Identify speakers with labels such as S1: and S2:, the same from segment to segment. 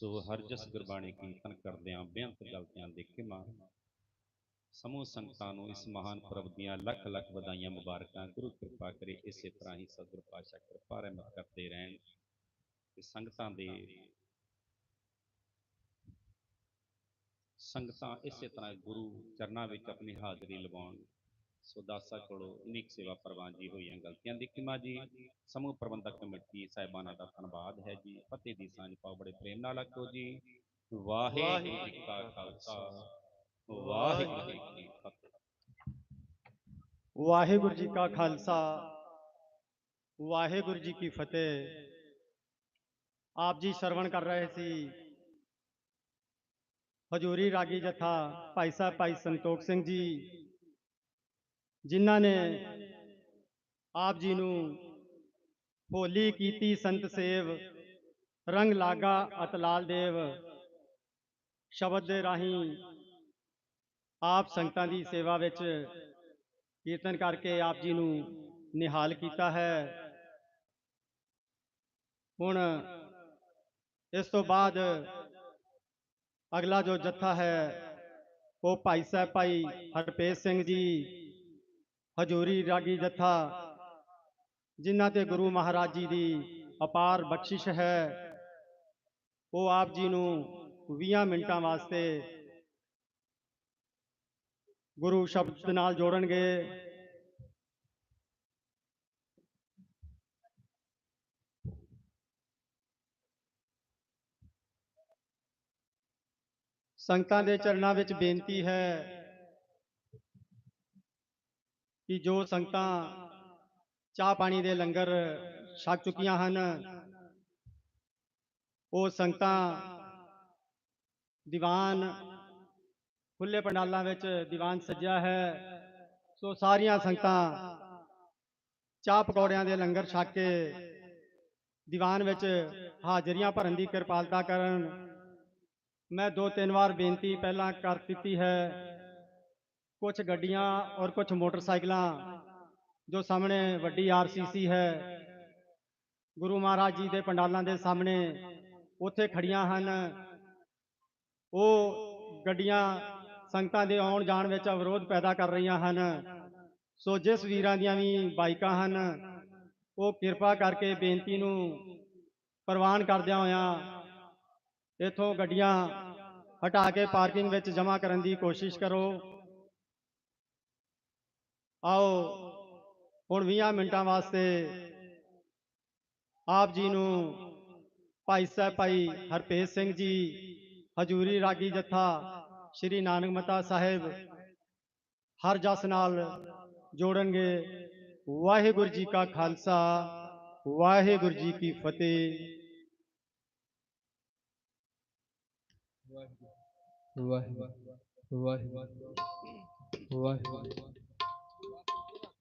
S1: ਸੋ ਹਰ ਜਸ ਗੁਰਬਾਣੀ ਕੀਰਤਨ ਕਰਦਿਆਂ ਬੇਅੰਤ ਗਲਤੀਆਂ ਦੇ ਖਿਮਾ ਸਮੂਹ ਸੰਗਤਾਂ ਨੂੰ ਇਸ ਮਹਾਨ ਪੁਰਬ ਦੀਆਂ ਲੱਖ ਲੱਖ ਵਧਾਈਆਂ ਮੁਬਾਰਕਾਂ, ਗੁਰੂ ਕਿਰਪਾ ਕਰੇ, ਇਸੇ ਤਰ੍ਹਾਂ ਹੀ ਸਤਿਗੁਰ ਪਾਤਸ਼ਾਹ ਕਿਰਪਾ ਰਹਿਮਤ ਕਰਦੇ ਰਹਿਣ। ਤੇ ਸੰਗਤਾਂ ਦੇ ਸੰਗਤਾਂ ਇਸੇ ਤਰ੍ਹਾਂ ਗੁਰੂ ਚਰਨਾਂ ਵਿੱਚ ਆਪਣੀ ਹਾਜ਼ਰੀ ਲਵਾਉਣ। ਸੋ ਦਾਸਾ ਕੋਲੋਂ ਇਨੀਕ ਸੇਵਾ ਪ੍ਰਵਾਨ ਜੀ ਹੋਈਆਂ ਗਲਤੀਆਂ ਦੀ। ਖਿਮਾ ਜੀ, ਸਮੂਹ ਪ੍ਰਬੰਧਕ ਕਮੇਟੀ ਸਾਹਿਬਾਨਾਂ ਦਾ ਧੰਨਵਾਦ ਹੈ ਜੀ। ਫਤਿਹ ਦੀ ਸਾਂਝ ਪਾਓ, ਬੜੇ ਪ੍ਰੇਮ ਨਾਲ ਆਖੋ ਜੀ। ਵਾਹਿਗੁਰੂ ਜੀ ਕਾ ਖਾਲਸਾ। ਵਾਹਿਗੁਰੂ ਜੀ ਕੀ ਫਤਿਹ।
S2: ਵਾਹਿਗੁਰੂ ਜੀ ਕਾ ਖਾਲਸਾ। ਵਾਹਿਗੁਰੂ ਜੀ ਕੀ ਫਤਿਹ। ਆਪ ਜੀ ਸਰਵਣ ਕਰ ਰਹੇ ਸੀ। ਹਜੂਰੀ ਰਾਗੀ ਜਥਾ ਭਾਈ ਸਾਹਿਬ ਭਾਈ ਸੰਤੋਖ ਸਿੰਘ ਜੀ। ਜਿਨ੍ਹਾਂ ਨੇ ਆਪ ਜੀ ਨੂੰ ਹੋਲੀ ਕੀਤੀ ਸੰਤ ਸੇਵ ਰੰਗ ਲਾਗਾ ਅਤਲਾਲ ਦੇਵ। ਸ਼ਬਦ ਦੇ ਰਾਹੀਂ ਆਪ ਸੰਗਤਾਂ ਦੀ ਸੇਵਾ ਵਿੱਚ ਕੀਰਤਨ ਕਰਕੇ ਆਪ ਜੀ ਨੂੰ ਨਿਹਾਲ ਕੀਤਾ ਹੈ। ਹੁਣ ਇਸ ਤੋਂ ਬਾਅਦ ਅਗਲਾ ਜੋ ਜੱਥਾ ਹੈ ਉਹ ਭਾਈ ਸਾਹਿਬ ਭਾਈ ਹਰਪੇਸ਼ ਸਿੰਘ ਜੀ ਹਜੂਰੀ ਰਾਗੀ ਜੱਥਾ ਜਿਨ੍ਹਾਂ ਤੇ ਗੁਰੂ ਮਹਾਰਾਜ ਜੀ ਦੀ ਅਪਾਰ ਬਖਸ਼ਿਸ਼ ਹੈ। ਉਹ ਆਪ ਜੀ ਨੂੰ 20 ਮਿੰਟਾਂ ਵਾਸਤੇ ਗੁਰੂ ਸ਼ਬਦ ਨਾਲ ਜੋੜਨਗੇ। ਸੰਗਤਾਂ ਦੇ ਚਰਨਾਂ ਵਿੱਚ ਬੇਨਤੀ ਹੈ ਕਿ ਜੋ ਸੰਗਤਾਂ ਚਾਹ ਪਾਣੀ ਦੇ ਲੰਗਰ ਛਕ ਚੁੱਕੀਆਂ ਹਨ, ਉਹ ਸੰਗਤਾਂ ਦੀਵਾਨ ਖੁੱਲੇ ਪੰਡਾਲਾਂ ਵਿੱਚ ਦੀਵਾਨ ਸੱਜਿਆ ਹੈ। ਸੋ ਸਾਰੀਆਂ ਸੰਗਤਾਂ ਚਾਹ ਪਕੌੜਿਆਂ ਦੇ ਲੰਗਰ ਛਕ ਕੇ ਦੀਵਾਨ ਵਿੱਚ ਹਾਜ਼ਰੀਆਂ ਭਰਨ ਦੀ ਕਿਰਪਾਲਤਾ ਕਰਨ। ਮੈਂ ਦੋ ਤਿੰਨ ਵਾਰ ਬੇਨਤੀ ਪਹਿਲਾਂ ਕਰ ਦਿੱਤੀ ਹੈ ਕੁਝ ਗੱਡੀਆਂ ਔਰ ਕੁਝ ਮੋਟਰਸਾਈਕਲਾਂ ਜੋ ਸਾਹਮਣੇ ਵੱਡੀ ਆਰਸੀਸੀ ਹੈ। ਗੁਰੂ ਮਹਾਰਾਜ ਜੀ ਦੇ ਪੰਡਾਲਾਂ ਦੇ ਸਾਹਮਣੇ ਉੱਥੇ ਖੜੀਆਂ ਹਨ। ਉਹ ਗੱਡੀਆਂ ਸੰਗਤਾਂ ਦੇ ਆਉਣ ਜਾਣ ਵਿੱਚ ਅਵਰੋਧ ਪੈਦਾ ਕਰ ਰਹੀਆਂ ਹਨ। ਸੋ ਜਿਸ ਵੀਰਾਂ ਦੀਆਂ ਵੀ ਬਾਈਕਾਂ ਹਨ, ਉਹ ਕਿਰਪਾ ਕਰਕੇ ਬੇਨਤੀ ਨੂੰ ਪ੍ਰਵਾਨ ਕਰਦਿਆਂ ਹੋਇਆਂ ਇਥੋਂ ਗੱਡੀਆਂ ਹਟਾ ਕੇ ਪਾਰਕਿੰਗ ਵਿੱਚ ਜਮ੍ਹਾਂ ਕਰਨ ਦੀ ਕੋਸ਼ਿਸ਼ ਕਰੋ। ਆਓ, ਹੁਣ 20 ਮਿੰਟਾਂ ਵਾਸਤੇ ਆਪ ਜੀ ਨੂੰ ਭਾਈ ਸਾਹਿਬ, ਭਾਈ ਹਰਪੇਜ ਸਿੰਘ ਜੀ, ਹਜੂਰੀ ਰਾਗੀ ਜਥਾ ਸ਼੍ਰੀ ਨਾਨਕ ਮਤਾ ਸਾਹਿਬ ਹਰ ਜਸ ਨਾਲ ਜੋੜਨਗੇ। ਵਾਹਿਗੁਰੂ ਜੀ ਕਾ ਖਾਲਸਾ, ਵਾਹਿਗੁਰੂ ਜੀ ਕੀ ਫਤਿਹ।
S3: ਵਾਹਿਗੁਰੂ ਵਾਹਿਗੁਰੂ ਵਾਹਿਗੁਰੂ ਵਾਹਿਗੁਰੂ।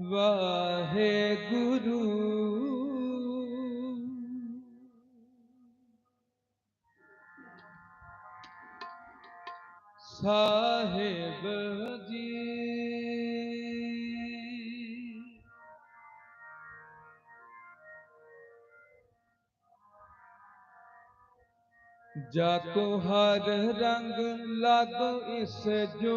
S3: ਵਾਹਿਗੁਰੂ। ਸਾਹਿਬ ਜੀ। ਜਾ ਕੋ ਹਰ ਰੰਗ ਲਾਗੋ ਇਸ ਜੋ